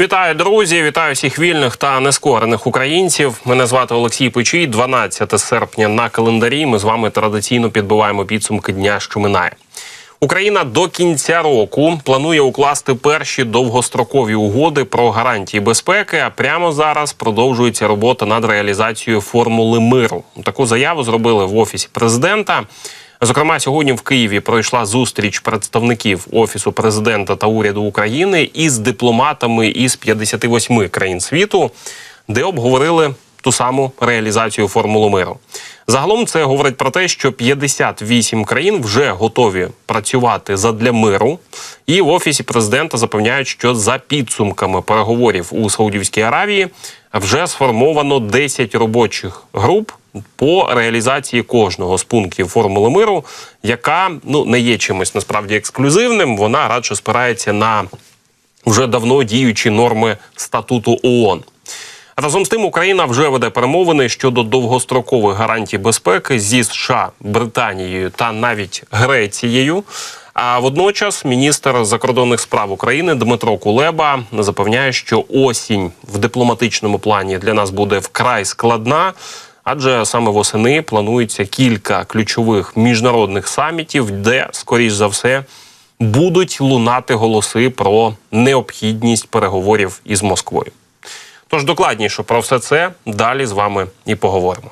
Вітаю, друзі! Вітаю всіх вільних та нескорених українців. Мене звати Олексій Печій. 12 серпня на календарі. Ми з вами традиційно підбиваємо підсумки дня, що минає. Україна до кінця року планує укласти перші довгострокові угоди про гарантії безпеки. А прямо зараз продовжується робота над реалізацією формули миру. Таку заяву зробили в офісі президента. Зокрема, сьогодні в Києві пройшла зустріч представників офісу президента та уряду України із дипломатами із 58 країн світу, де обговорили ту саму реалізацію формули миру. Загалом це говорить про те, що 58 країн вже готові працювати задля миру, і в офісі президента запевняють, що за підсумками переговорів у Саудівській Аравії вже сформовано 10 робочих груп по реалізації кожного з пунктів формули миру, яка ну не є чимось насправді ексклюзивним. Вона радше спирається на вже давно діючі норми статуту ООН. Разом з тим, Україна вже веде перемовини щодо довгострокових гарантій безпеки зі США, Британією та навіть Грецією. А водночас міністр закордонних справ України Дмитро Кулеба запевняє, що осінь в дипломатичному плані для нас буде вкрай складна, адже саме восени планується кілька ключових міжнародних самітів, де, скоріш за все, будуть лунати голоси про необхідність переговорів із Москвою. Тож докладніше про все це далі з вами і поговоримо.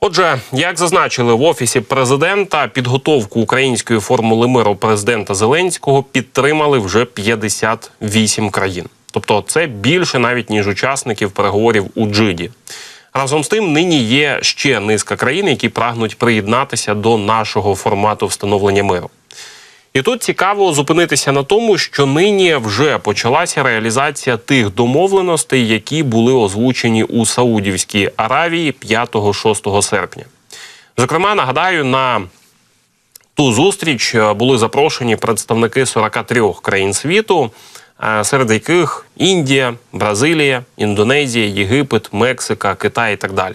Отже, як зазначили в офісі президента, підготовку української формули миру президента Зеленського підтримали вже 58 країн. Тобто, це більше навіть ніж учасників переговорів у Джиді. Разом з тим, нині є ще низка країн, які прагнуть приєднатися до нашого формату встановлення миру. І тут цікаво зупинитися на тому, що нині вже почалася реалізація тих домовленостей, які були озвучені у Саудівській Аравії 5-6 серпня. Зокрема, нагадаю, на ту зустріч е, були запрошені представники 43 країн світу, серед яких Індія, Бразилія, Індонезія, Єгипет, Мексика, Китай і так далі.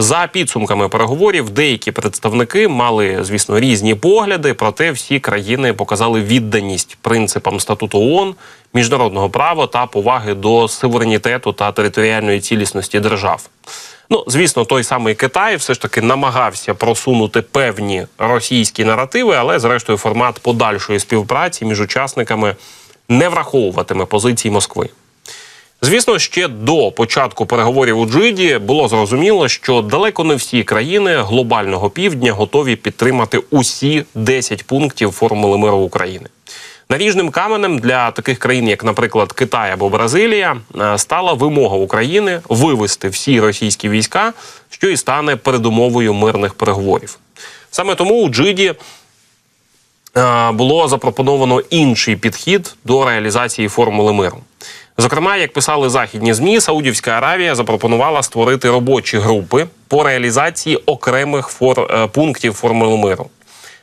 За підсумками переговорів, деякі представники мали, звісно, різні погляди, проте всі країни показали відданість принципам статуту ООН, міжнародного права та поваги до суверенітету та територіальної цілісності держав. Ну, звісно, той самий Китай все ж таки намагався просунути певні російські наративи, але зрештою формат подальшої співпраці між учасниками не враховуватиме позиції Москви. Звісно, ще до початку переговорів у Джиді було зрозуміло, що далеко не всі країни глобального півдня готові підтримати усі 10 пунктів формули миру України. Наріжним каменем для таких країн, як, наприклад, Китай або Бразилія, е, стала вимога України вивести всі російські війська, що і стане передумовою мирних переговорів. Саме тому у Джиді було запропоновано інший підхід до реалізації формули миру. Зокрема, як писали західні змі, Саудівська Аравія запропонувала створити робочі групи по реалізації окремих фор... е, пунктів формули миру.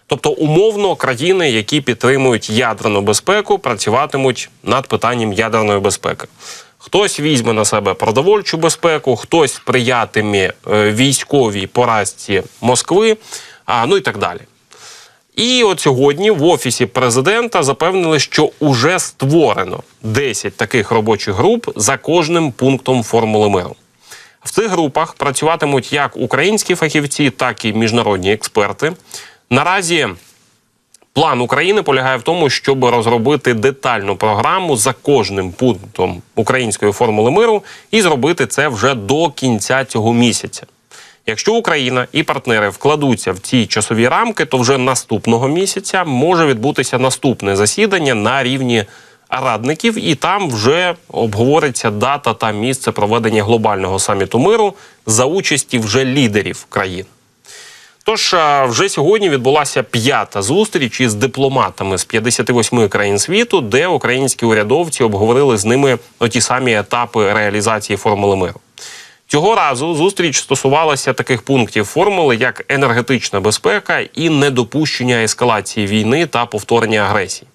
Тобто, умовно, країни, які підтримують ядерну безпеку, працюватимуть над питанням ядерної безпеки. Хтось візьме на себе продовольчу безпеку, хтось сприятиме е, військовій поразці Москви, а ну і так далі. І от сьогодні в офісі президента запевнили, що уже створено 10 таких робочих груп за кожним пунктом формули миру. В цих групах працюватимуть як українські фахівці, так і міжнародні експерти. Наразі план України полягає в тому, щоб розробити детальну програму за кожним пунктом української формули миру і зробити це вже до кінця цього місяця. Якщо Україна і партнери вкладуться в ці часові рамки, то вже наступного місяця може відбутися наступне засідання на рівні радників, і там вже обговориться дата та місце проведення глобального саміту миру за участі вже лідерів країн. Тож вже сьогодні відбулася п'ята зустріч із дипломатами з 58 країн світу, де українські урядовці обговорили з ними ті самі етапи реалізації формули миру. Цього разу зустріч стосувалася таких пунктів формули, як енергетична безпека і недопущення ескалації війни та повторення агресії.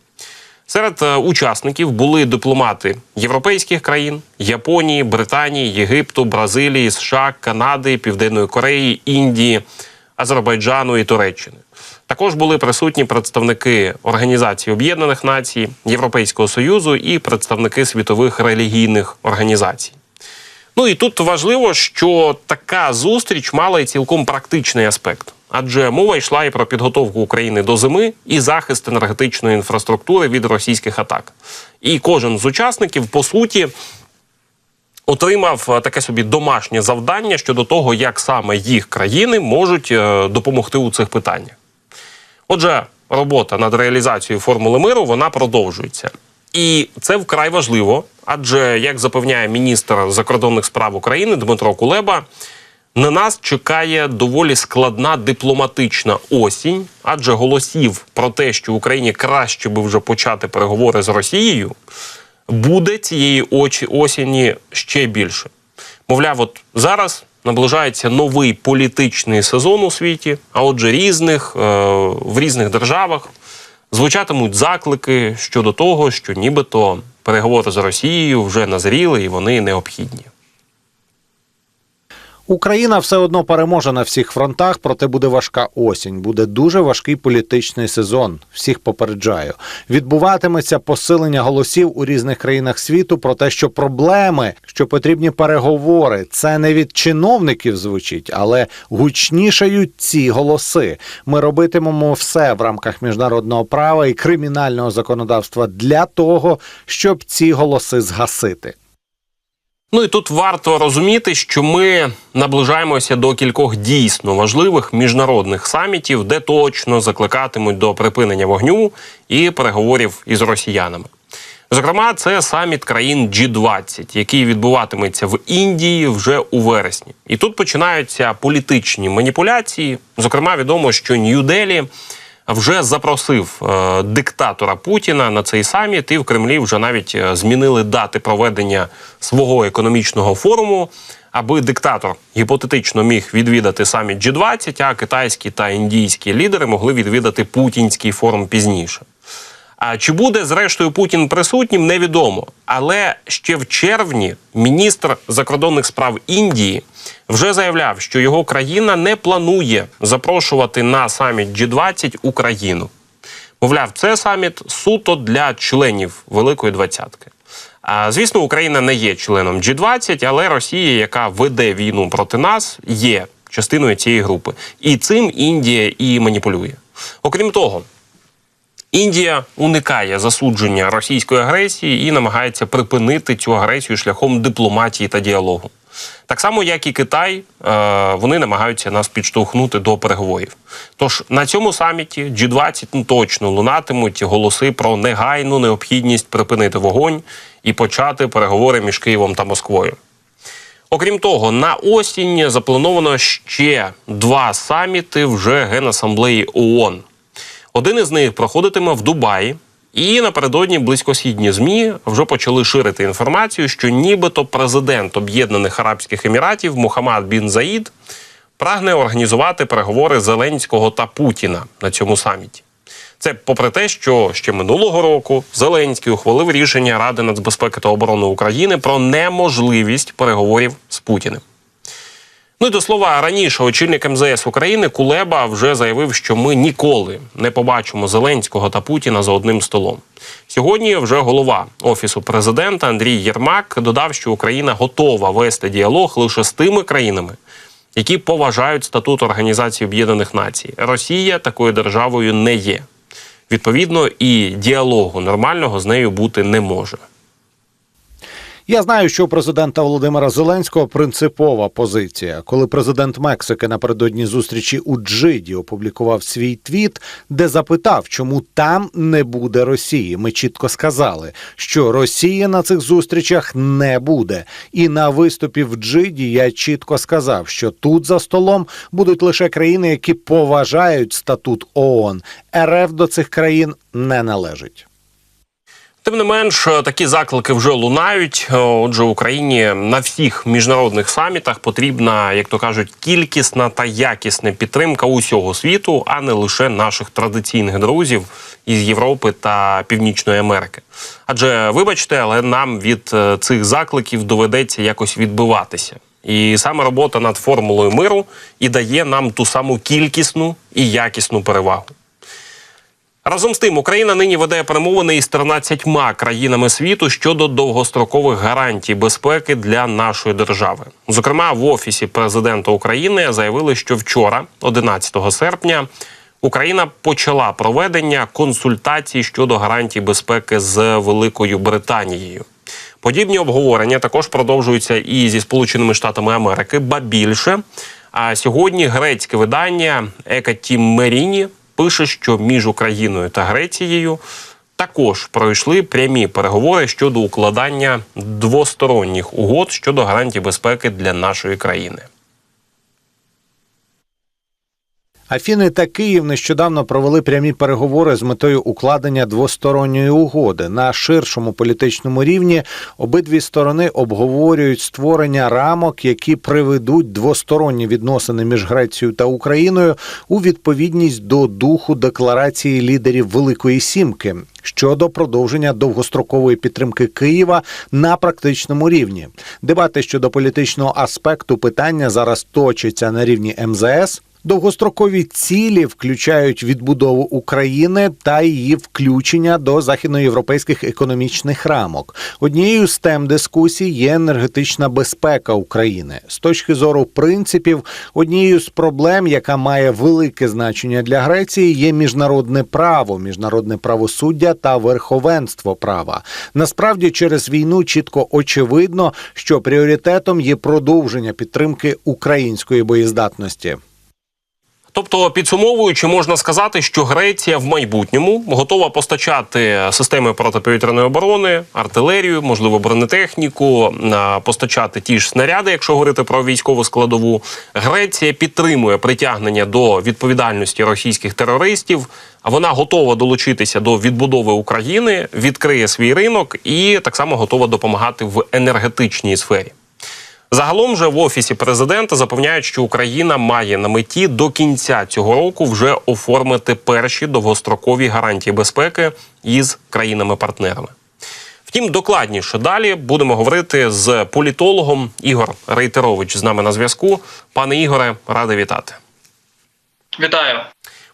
Серед е, учасників були дипломати європейських країн, Японії, Британії, Єгипту, Бразилії, США, Канади, Південної Кореї, Індії, Азербайджану і Туреччини. Також були присутні представники Організації Об'єднаних Націй, Європейського Союзу і представники світових релігійних організацій. Ну і тут важливо, що така зустріч мала і цілком практичний аспект, адже мова йшла і про підготовку України до зими і захист енергетичної інфраструктури від російських атак. І кожен з учасників, по суті, отримав е, таке собі домашнє завдання щодо того, як саме їх країни можуть е, допомогти у цих питаннях. Отже, робота над реалізацією формули миру вона продовжується. І це вкрай важливо, адже, як запевняє міністр закордонних справ України Дмитро Кулеба, на нас чекає доволі складна дипломатична осінь, адже голосів про те, що Україні краще би вже почати переговори з Росією, буде цієї очі осені ще більше. Мовляв, от зараз наближається новий політичний сезон у світі, а отже, різних е, в різних державах звучатимуть заклики щодо того, що нібито переговори з Росією вже назріли і вони необхідні. Україна все одно переможе на всіх фронтах, проте буде важка осінь. Буде дуже важкий політичний сезон. Всіх попереджаю. Відбуватиметься посилення голосів у різних країнах світу про те, що проблеми, що потрібні переговори, це не від чиновників звучить, але гучнішають ці голоси. Ми робитимемо все в рамках міжнародного права і кримінального законодавства для того, щоб ці голоси згасити. Ну і тут варто розуміти, що ми наближаємося до кількох дійсно важливих міжнародних самітів, де точно закликатимуть до припинення вогню і переговорів із росіянами. Зокрема, це саміт країн G20, який відбуватиметься в Індії вже у вересні. І тут починаються політичні маніпуляції. Зокрема, відомо, що Нью-Делі вже запросив е, диктатора Путіна на цей саміт, і в Кремлі вже навіть е, змінили дати проведення свого економічного форуму, аби диктатор гіпотетично міг відвідати саміт G20, а китайські та індійські лідери могли відвідати путінський форум пізніше. А чи буде зрештою Путін присутнім, невідомо. Але ще в червні міністр закордонних справ Індії вже заявляв, що його країна не планує запрошувати на саміт G20 Україну. Мовляв, це саміт суто для членів Великої Двадцятки. А звісно, Україна не є членом G20, але Росія, яка веде війну проти нас, є частиною цієї групи. І цим Індія і маніпулює. Окрім того. Індія уникає засудження російської агресії і намагається припинити цю агресію шляхом дипломатії та діалогу. Так само, як і Китай, е, вони намагаються нас підштовхнути до переговорів. Тож на цьому саміті G20 ну, точно лунатимуть голоси про негайну необхідність припинити вогонь і почати переговори між Києвом та Москвою. Окрім того, на осінь заплановано ще два саміти вже Генасамблеї ООН. Один із них проходитиме в Дубаї, і напередодні близькосхідні змі вже почали ширити інформацію, що нібито президент Об'єднаних Арабських Еміратів Мухаммад Бін Заїд прагне організувати переговори Зеленського та Путіна на цьому саміті. Це попри те, що ще минулого року Зеленський ухвалив рішення Ради нацбезпеки та оборони України про неможливість переговорів з Путіним. Ну і до слова, раніше очільник МЗС України Кулеба вже заявив, що ми ніколи не побачимо Зеленського та Путіна за одним столом. Сьогодні вже голова офісу президента Андрій Єрмак додав, що Україна готова вести діалог лише з тими країнами, які поважають статут Організації Об'єднаних Націй. Росія такою державою не є. Відповідно, і діалогу нормального з нею бути не може. Я знаю, що у президента Володимира Зеленського принципова позиція. Коли президент Мексики напередодні зустрічі у Джиді опублікував свій твіт, де запитав, чому там не буде Росії. Ми чітко сказали, що Росії на цих зустрічах не буде. І на виступі в Джиді я чітко сказав, що тут за столом будуть лише країни, які поважають статут ООН. РФ до цих країн не належить. Тим не менш, такі заклики вже лунають. Отже, Україні на всіх міжнародних самітах потрібна, як то кажуть, кількісна та якісна підтримка усього світу, а не лише наших традиційних друзів із Європи та Північної Америки. Адже, вибачте, але нам від е, цих закликів доведеться якось відбиватися. І саме робота над формулою миру і дає нам ту саму кількісну і якісну перевагу. Разом з тим, Україна нині веде перемовини із 13 країнами світу щодо довгострокових гарантій безпеки для нашої держави. Зокрема, в офісі президента України заявили, що вчора, 11 серпня, Україна почала проведення консультацій щодо гарантій безпеки з Великою Британією. Подібні обговорення також продовжуються і зі Сполученими Штатами Америки, ба більше. А сьогодні грецьке видання Екатім Меріні пише, що між Україною та Грецією також пройшли прямі переговори щодо укладання двосторонніх угод щодо гарантій безпеки для нашої країни. Афіни та Київ нещодавно провели прямі переговори з метою укладення двосторонньої угоди на ширшому політичному рівні. Обидві сторони обговорюють створення рамок, які приведуть двосторонні відносини між Грецією та Україною у відповідність до духу декларації лідерів Великої Сімки. Щодо продовження довгострокової підтримки Києва на практичному рівні, дебати щодо політичного аспекту питання зараз точаться на рівні МЗС. Довгострокові цілі включають відбудову України та її включення до західноєвропейських економічних рамок. Однією з тем дискусій є енергетична безпека України. З точки зору принципів, однією з проблем, яка має велике значення для Греції, є міжнародне право, міжнародне правосуддя та верховенство права. Насправді, через війну чітко очевидно, що пріоритетом є продовження підтримки української боєздатності. Тобто, підсумовуючи, можна сказати, що Греція в майбутньому готова постачати системи протиповітряної оборони, артилерію, можливо, бронетехніку, постачати ті ж снаряди, якщо говорити про військову складову. Греція підтримує притягнення до відповідальності російських терористів. А вона готова долучитися до відбудови України, відкриє свій ринок і так само готова допомагати в енергетичній сфері. Загалом же в офісі президента запевняють, що Україна має на меті до кінця цього року вже оформити перші довгострокові гарантії безпеки із країнами-партнерами. Втім, докладніше далі будемо говорити з політологом Ігор Рейтерович з нами на зв'язку. Пане Ігоре, радий вітати. Вітаю.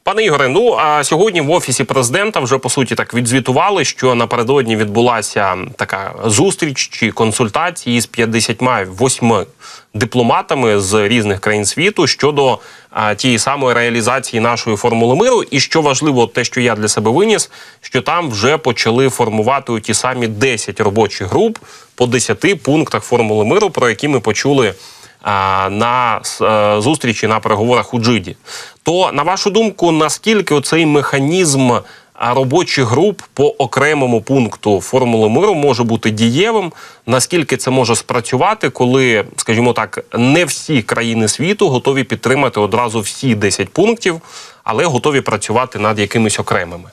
Пане Ігоре, ну а сьогодні в офісі президента вже по суті так відзвітували, що напередодні відбулася така зустріч чи консультації з 58 дипломатами з різних країн світу щодо а, тієї самої реалізації нашої формули миру. І що важливо, те, що я для себе виніс, що там вже почали формувати ті самі 10 робочих груп по 10 пунктах формули миру, про які ми почули на е, зустрічі на переговорах у Джиді. То на вашу думку, наскільки оцей механізм робочих груп по окремому пункту формули миру може бути дієвим? Наскільки це може спрацювати, коли, скажімо так, не всі країни світу готові підтримати одразу всі 10 пунктів, але готові працювати над якимись окремими?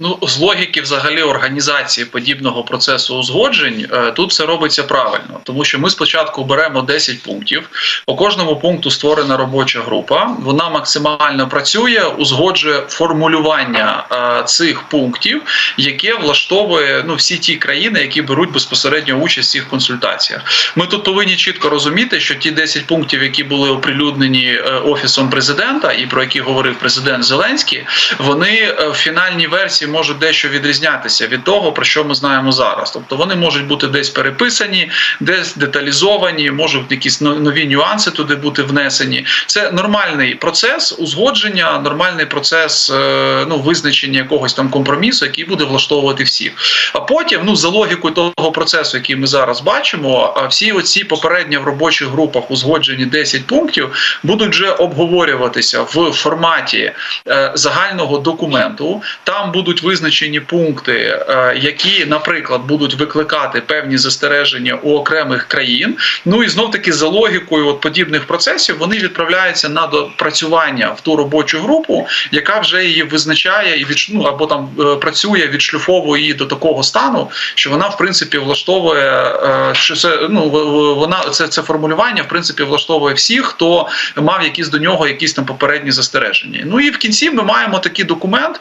Ну, з логіки взагалі організації подібного процесу узгоджень е, тут все робиться правильно, тому що ми спочатку беремо 10 пунктів. По кожному пункту створена робоча група. Вона максимально працює, узгоджує формулювання е, цих пунктів, яке влаштовує ну всі ті країни, які беруть безпосередньо участь в цих консультаціях. Ми тут повинні чітко розуміти, що ті 10 пунктів, які були оприлюднені е, офісом президента, і про які говорив президент Зеленський, вони в фінальній версії можуть дещо відрізнятися від того, про що ми знаємо зараз. Тобто вони можуть бути десь переписані, десь деталізовані, можуть якісь нові нюанси туди бути внесені. Це нормальний процес узгодження, нормальний процес е, ну визначення якогось там компромісу, який буде влаштовувати всіх. А потім, ну за логікою того процесу, який ми зараз бачимо, всі оці попередньо в робочих групах узгоджені 10 пунктів будуть вже обговорюватися в форматі е, загального документу. Там будуть визначені пункти, е, які, наприклад, будуть викликати певні застереження у окремих країн. Ну і знов таки за логікою от подібних процесів вони відправляються на допрацювання в ту робочу групу, яка вже її визначає і від, ну, або там е, працює, відшлюфовує її до такого стану, що вона в принципі влаштовує, е, що це ну вона це, це формулювання в принципі влаштовує всіх, хто мав якісь до нього якісь там попередні застереження. Ну і в кінці ми маємо такий документ,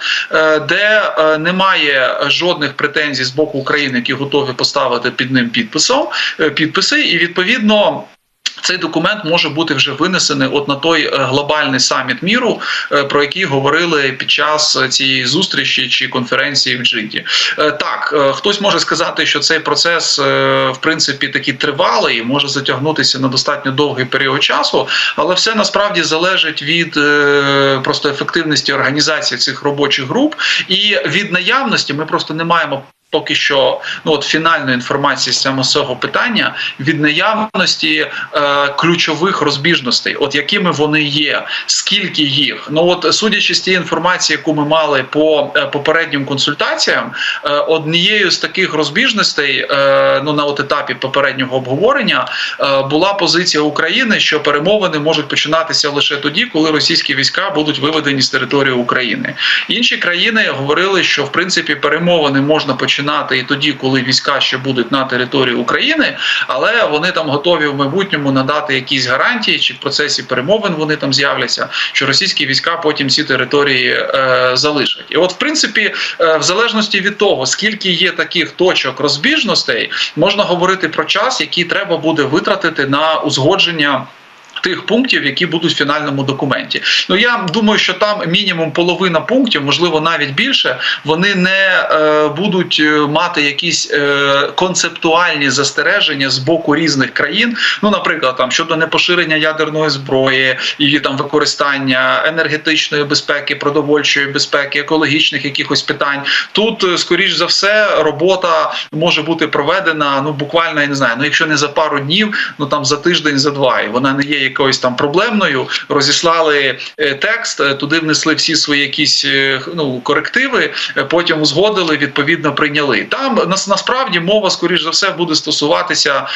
де е, немає жодних претензій з боку України, які готові поставити під ним підписом е, підписи, і відповідно. Цей документ може бути вже винесений от на той е, глобальний саміт міру, е, про який говорили під час цієї зустрічі чи конференції в Джиді. Е, Так, хтось може сказати, що цей процес в принципі такий тривалий, може затягнутися на достатньо довгий період часу, але все насправді залежить від просто ефективності організації цих робочих груп і від наявності. Ми просто не маємо. Поки що, ну от фінальної інформації з цього питання від наявності е, ключових розбіжностей, от якими вони є, скільки їх. Ну от судячи з тієї інформації, яку ми мали по е, попереднім консультаціям, е, однією з таких розбіжностей, е, ну на от етапі попереднього обговорення, е, була позиція України, що перемовини можуть починатися лише тоді, коли російські війська будуть виведені з території України. Інші країни говорили, що в принципі перемовини можна починати і тоді, коли війська ще будуть на території України, але вони там готові в майбутньому надати якісь гарантії, чи в процесі перемовин вони там з'являться, що російські війська потім ці території е, залишать. І от, в принципі, е, в залежності від того, скільки є таких точок розбіжностей, можна говорити про час, який треба буде витратити на узгодження. Тих пунктів, які будуть в фінальному документі, ну я думаю, що там мінімум половина пунктів, можливо, навіть більше, вони не е, будуть е, мати якісь е, концептуальні застереження з боку різних країн. Ну, наприклад, там щодо непоширення ядерної зброї, її там використання енергетичної безпеки, продовольчої безпеки, екологічних якихось питань. Тут, е, скоріш за все, робота може бути проведена ну буквально я не знаю. Ну якщо не за пару днів, ну там за тиждень, за два, і вона не є якоюсь там проблемною. Розіслали е, текст, е, туди внесли всі свої якісь е, ну корективи, потім узгодили, відповідно прийняли. Там нас насправді мова, скоріш за все, буде стосуватися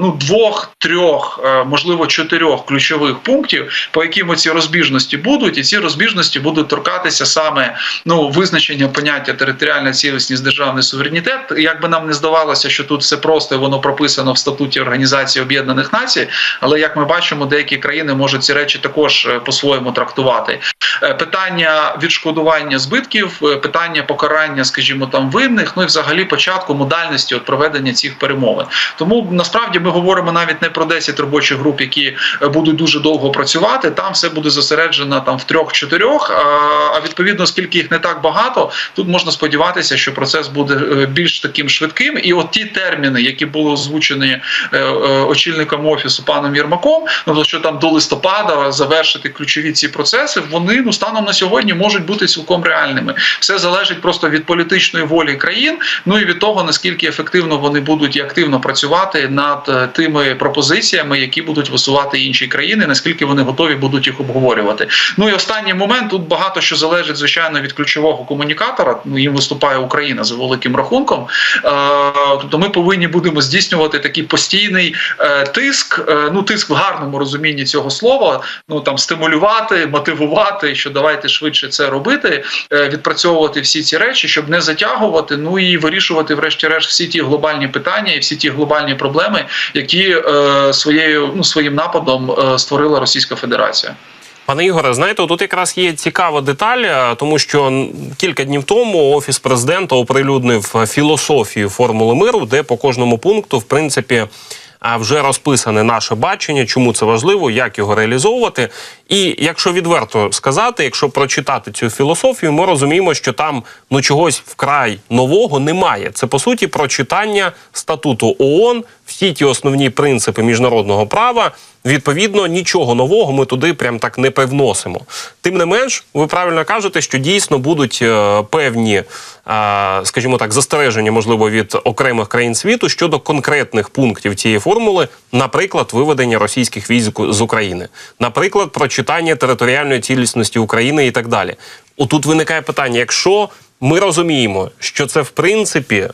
ну двох, трьох, можливо, чотирьох ключових пунктів, по яким ці розбіжності будуть, і ці розбіжності будуть торкатися саме ну визначення поняття територіальна цілісність, державний суверенітет. Як би нам не здавалося, що тут все просто воно прописано в статуті Організації Об'єднаних Націй, але як ми бачимо, деякі країни можуть ці речі також е, по-своєму трактувати. Е, Питання відшкодування збитків, е, питання покарання, скажімо, там винних, ну і взагалі початку модальності от проведення цих перемовин. Тому насправді ми говоримо навіть не про 10 робочих груп, які будуть дуже довго працювати. Там все буде зосереджено там в трьох-чотирьох. А відповідно, оскільки їх не так багато, тут можна сподіватися, що процес буде більш таким швидким. І от ті терміни, які були озвучені очільником офісу паном Єрмаком, що там до листопада завершити ключові ці процеси, вони ну станом на сьогодні можуть бути цілком реальними. Все залежить просто від політичної волі країн, ну і від того наскільки ефективно вони будуть і активно працювати над е, тими пропозиціями, які будуть висувати інші країни, наскільки вони готові будуть їх обговорювати. Ну і останній момент тут багато що залежить звичайно від ключового комунікатора. Ну їм виступає Україна за великим рахунком. Е, тобто ми повинні будемо здійснювати такий постійний е, тиск, ну тиск в гарному розумінні цього слова. Ну там стимулювати, мотивувати, що давайте швидше це робити, е, відпрацьовувати всі ці речі, щоб не затягувати. Ну і вирішувати, врешті-решт, всі ті глобальні питання і всі ті глобальні проблеми, які е, своєю ну своїм нападом е, створила Російська Федерація. Пане Ігоре, знаєте, тут якраз є цікава деталь, е, тому що кілька днів тому офіс президента оприлюднив е, філософію формули миру, де по кожному пункту, в принципі. А, Вже розписане наше бачення, чому це важливо, як його реалізовувати. І якщо відверто сказати, якщо прочитати цю філософію, ми розуміємо, що там ну чогось вкрай нового немає. Це по суті прочитання статуту ООН, всі ті основні принципи міжнародного права. Відповідно, нічого нового ми туди прям так не привносимо. Тим не менш, ви правильно кажете, що дійсно будуть е, певні, е, скажімо так, застереження, можливо, від окремих країн світу щодо конкретних пунктів цієї формули, наприклад, виведення російських військ з України, наприклад, прочитання територіальної цілісності України і так далі. Отут виникає питання: якщо ми розуміємо, що це в принципі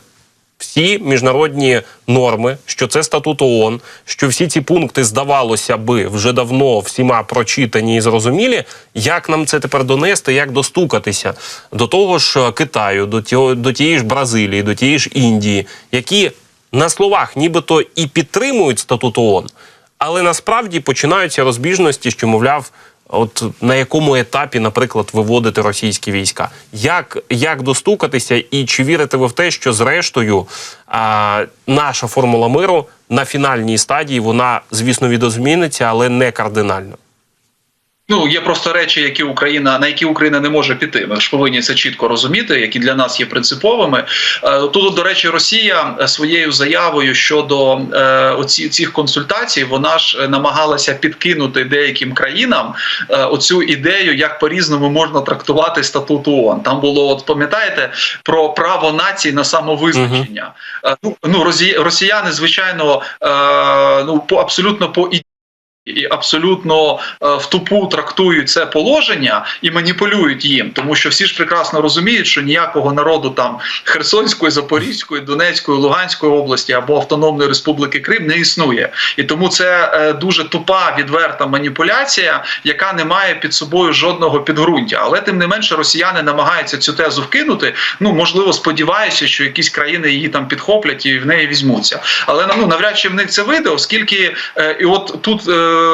всі міжнародні норми, що це статут ООН, що всі ці пункти здавалося би вже давно всіма прочитані і зрозумілі. Як нам це тепер донести, як достукатися до того ж е, Китаю, до тієї, до тієї ж Бразилії, до тієї ж Індії, які на словах нібито і підтримують статут ООН, але насправді починаються розбіжності, що мовляв. От на якому етапі, наприклад, виводити російські війська? Як, як достукатися, і чи вірите ви в те, що зрештою а, наша формула миру на фінальній стадії вона, звісно, відозміниться, але не кардинально? Ну є просто речі, які Україна на які Україна не може піти. Ми ж повинні це чітко розуміти, які для нас є принциповими. Е, Тут, до речі, Росія е, своєю заявою щодо е, оці цих консультацій, вона ж намагалася підкинути деяким країнам оцю ідею, як по різному можна трактувати статут ООН. Там було от пам'ятаєте про право націй на самовизначення. Е, Ну ну росі- росіяни, звичайно, ну по абсолютно по і абсолютно е, в тупу трактують це положення і маніпулюють їм, тому що всі ж прекрасно розуміють, що ніякого народу там Херсонської, Запорізької, Донецької, Луганської області або Автономної Республіки Крим не існує, і тому це е, дуже тупа відверта маніпуляція, яка не має під собою жодного підґрунтя. Але тим не менше, росіяни намагаються цю тезу вкинути. Ну можливо, сподіваюся, що якісь країни її там підхоплять і в неї візьмуться. Але ну навряд чи в них це вийде, оскільки е, і от тут.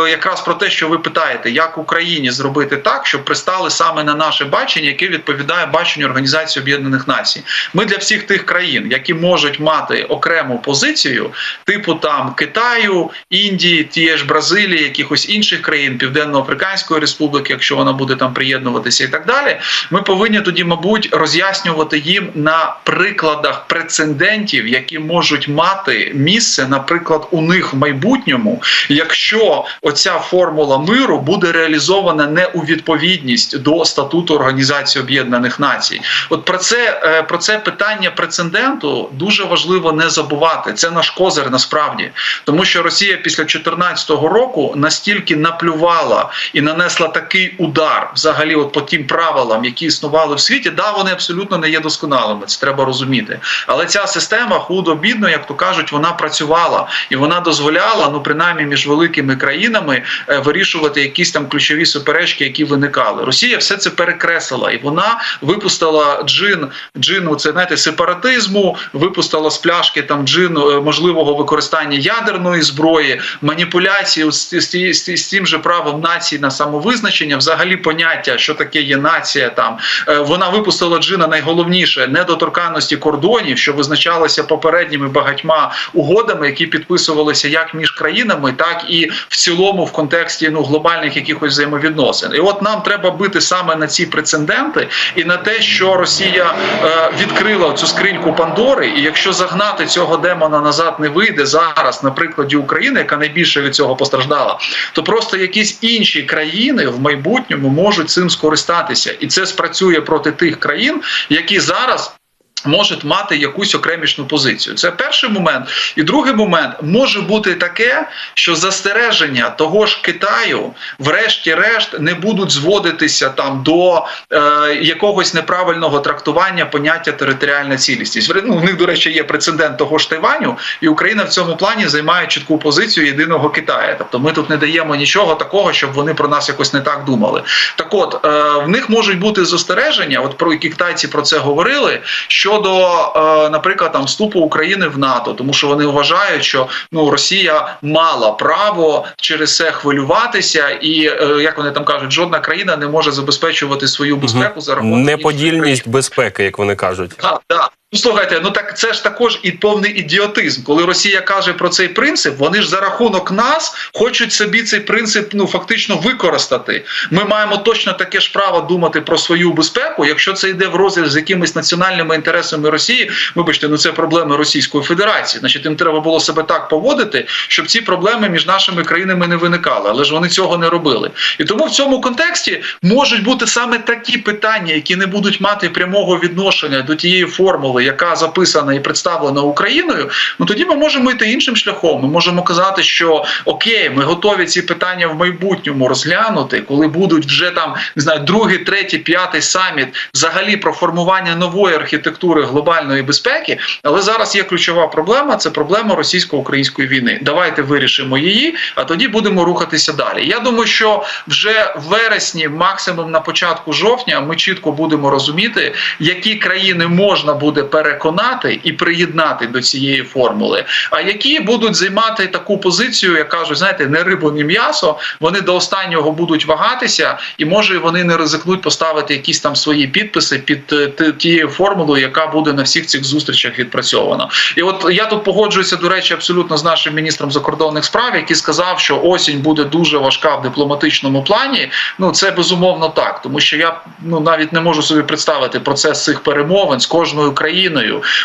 Якраз про те, що ви питаєте, як Україні зробити так, щоб пристали саме на наше бачення, яке відповідає баченню Організації Об'єднаних Націй. Ми для всіх тих країн, які можуть мати окрему позицію, типу там Китаю, Індії, тієї ж Бразилії, якихось інших країн, Південно-Африканської Республіки, якщо вона буде там приєднуватися, і так далі. Ми повинні тоді, мабуть, роз'яснювати їм на прикладах прецедентів, які можуть мати місце, наприклад, у них в майбутньому, якщо оця формула миру буде реалізована не у відповідність до статуту Організації Об'єднаних Націй. От про це е, про це питання прецеденту дуже важливо не забувати. Це наш козир насправді, тому що Росія після 2014 року настільки наплювала і нанесла такий удар, взагалі, от по тим правилам, які існували в світі, да, вони абсолютно не є досконалими. Це треба розуміти. Але ця система худо бідно, як то кажуть, вона працювала і вона дозволяла, ну принаймні між великими країнами е, вирішувати якісь там ключові суперечки, які виникали. Росія все це перекреслила, і вона випустила джин, джину, це знаєте, сепаратизму, випустила з пляшки там джин е, можливого використання ядерної зброї, маніпуляції з, з, з, з тим же правом нації на самовизначення, взагалі поняття, що таке є нація. Там Е, вона випустила джина найголовніше недоторканності кордонів, що визначалося попередніми багатьма угодами, які підписувалися як між країнами, так і в цілому в контексті ну глобальних якихось взаємовідносин. І от нам треба бити саме на ці прецеденти і на те, що Росія е, відкрила цю скриньку Пандори, і якщо загнати цього демона назад не вийде зараз, на прикладі України, яка найбільше від цього постраждала, то просто якісь інші країни в майбутньому можуть цим скористатися, і це спрацює проти тих країн, які зараз. Можуть мати якусь окремішну позицію. Це перший момент. І другий момент може бути таке, що застереження того ж Китаю, врешті-решт, не будуть зводитися там до е, якогось неправильного трактування поняття територіальна цілісність. Ну, у них, до речі, є прецедент того ж Тайваню, і Україна в цьому плані займає чітку позицію єдиного Китаю. Тобто ми тут не даємо нічого такого, щоб вони про нас якось не так думали. Так от е, в них можуть бути застереження, от про китайці про це говорили. Щодо, е, наприклад, там вступу України в НАТО, тому що вони вважають, що ну Росія мала право через це хвилюватися, і е, як вони там кажуть, жодна країна не може забезпечувати свою безпеку за рахунок. Неподільність безпеки, як вони кажуть. Так, так. Ну, слухайте, ну так це ж також і повний ідіотизм. Коли Росія каже про цей принцип, вони ж за рахунок нас хочуть собі цей принцип ну фактично використати. Ми маємо точно таке ж право думати про свою безпеку. Якщо це йде в розріз з якимись національними інтересами Росії, вибачте, ну це проблеми Російської Федерації. Значить, їм треба було себе так поводити, щоб ці проблеми між нашими країнами не виникали. Але ж вони цього не робили. І тому в цьому контексті можуть бути саме такі питання, які не будуть мати прямого відношення до тієї формули, яка записана і представлена Україною. Ну тоді ми можемо йти іншим шляхом. Ми можемо казати, що окей, ми готові ці питання в майбутньому розглянути, коли будуть вже там не знаю, другий, третій, п'ятий саміт взагалі про формування нової архітектури глобальної безпеки. Але зараз є ключова проблема: це проблема російсько-української війни. Давайте вирішимо її, а тоді будемо рухатися далі. Я думаю, що вже в вересні, максимум на початку жовтня, ми чітко будемо розуміти, які країни можна буде переконати і приєднати до цієї формули, а які будуть займати таку позицію, як кажуть, знаєте, не рибу, ні м'ясо. Вони до останнього будуть вагатися, і може вони не ризикнуть поставити якісь там свої підписи під е, тією формулою, яка буде на всіх цих зустрічах відпрацьована. І от я тут погоджуюся, до речі, абсолютно з нашим міністром закордонних справ, який сказав, що осінь буде дуже важка в дипломатичному плані. Ну це безумовно так, тому що я ну навіть не можу собі представити процес цих перемовин з кожною країною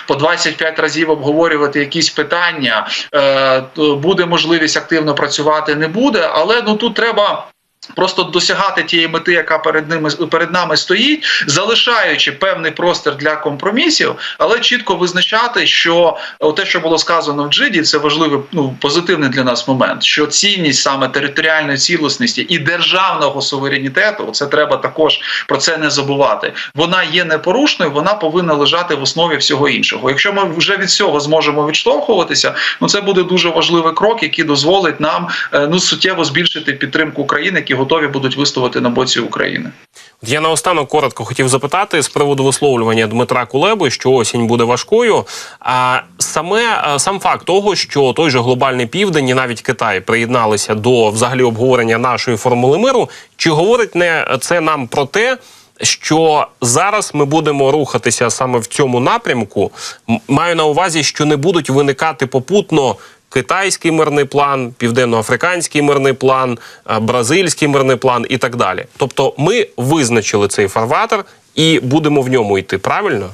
по 25 разів обговорювати якісь питання. Е, буде можливість активно працювати, не буде, але ну тут треба. Просто досягати тієї мети, яка перед ними перед нами стоїть, залишаючи певний простір для компромісів, але чітко визначати, що те, що було сказано в Джиді, це важливий ну позитивний для нас момент. Що цінність саме територіальної цілісності і державного суверенітету, це треба також про це не забувати. Вона є непорушною, вона повинна лежати в основі всього іншого. Якщо ми вже від цього зможемо відштовхуватися, ну це буде дуже важливий крок, який дозволить нам е, ну суттєво збільшити підтримку України, які готові будуть виставити на боці України. От Я наостанок коротко хотів запитати з приводу висловлювання Дмитра Кулеби, що осінь буде важкою. А саме сам факт того, що той же глобальний південь і навіть Китай приєдналися до взагалі обговорення нашої формули миру, чи говорить не це нам про те? Що зараз ми будемо рухатися саме в цьому напрямку, маю на увазі, що не будуть виникати попутно китайський мирний план, південноафриканський мирний план, бразильський мирний план і так далі. Тобто, ми визначили цей фарватер і будемо в ньому йти. Правильно?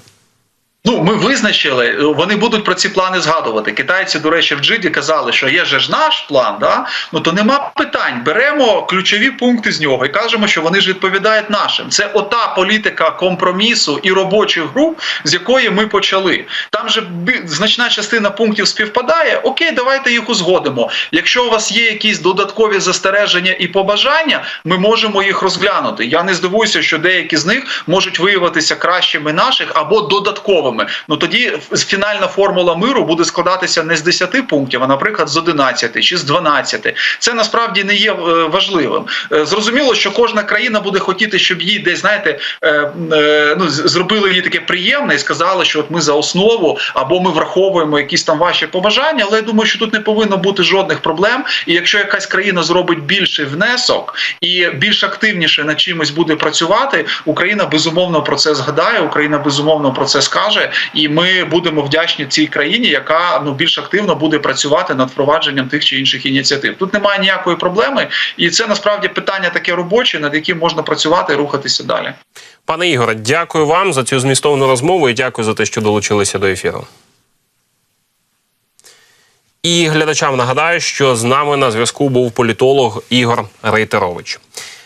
Ну, ми визначили, вони будуть про ці плани згадувати. Китайці, до речі, в Джиді казали, що є же ж наш план, да? ну то нема питань. Беремо ключові пункти з нього і кажемо, що вони ж відповідають нашим. Це ота політика компромісу і робочих груп, з якої ми почали. Там же значна частина пунктів співпадає. Окей, давайте їх узгодимо. Якщо у вас є якісь додаткові застереження і побажання, ми можемо їх розглянути. Я не здивуюся, що деякі з них можуть виявитися кращими наших або додатковими. Ну тоді фінальна формула миру буде складатися не з 10 пунктів, а наприклад з 11 чи з 12. Це насправді не є е, важливим. Е, Зрозуміло, що кожна країна буде хотіти, щоб їй десь знаєте, е, ну зробили їй таке приємне і сказали, що от ми за основу або ми враховуємо якісь там ваші побажання. Але я думаю, що тут не повинно бути жодних проблем. І якщо якась країна зробить більший внесок і більш активніше над чимось буде працювати, Україна безумовно про це згадає. Україна безумовно про це скаже, і ми будемо вдячні цій країні, яка ну більш активно буде працювати над впровадженням тих чи інших ініціатив. Тут немає ніякої проблеми, і це насправді питання таке робоче, над яким можна працювати і рухатися далі. Пане Ігоре, дякую вам за цю змістовну розмову і дякую за те, що долучилися до ефіру. І глядачам нагадаю, що з нами на зв'язку був політолог Ігор Рейтерович.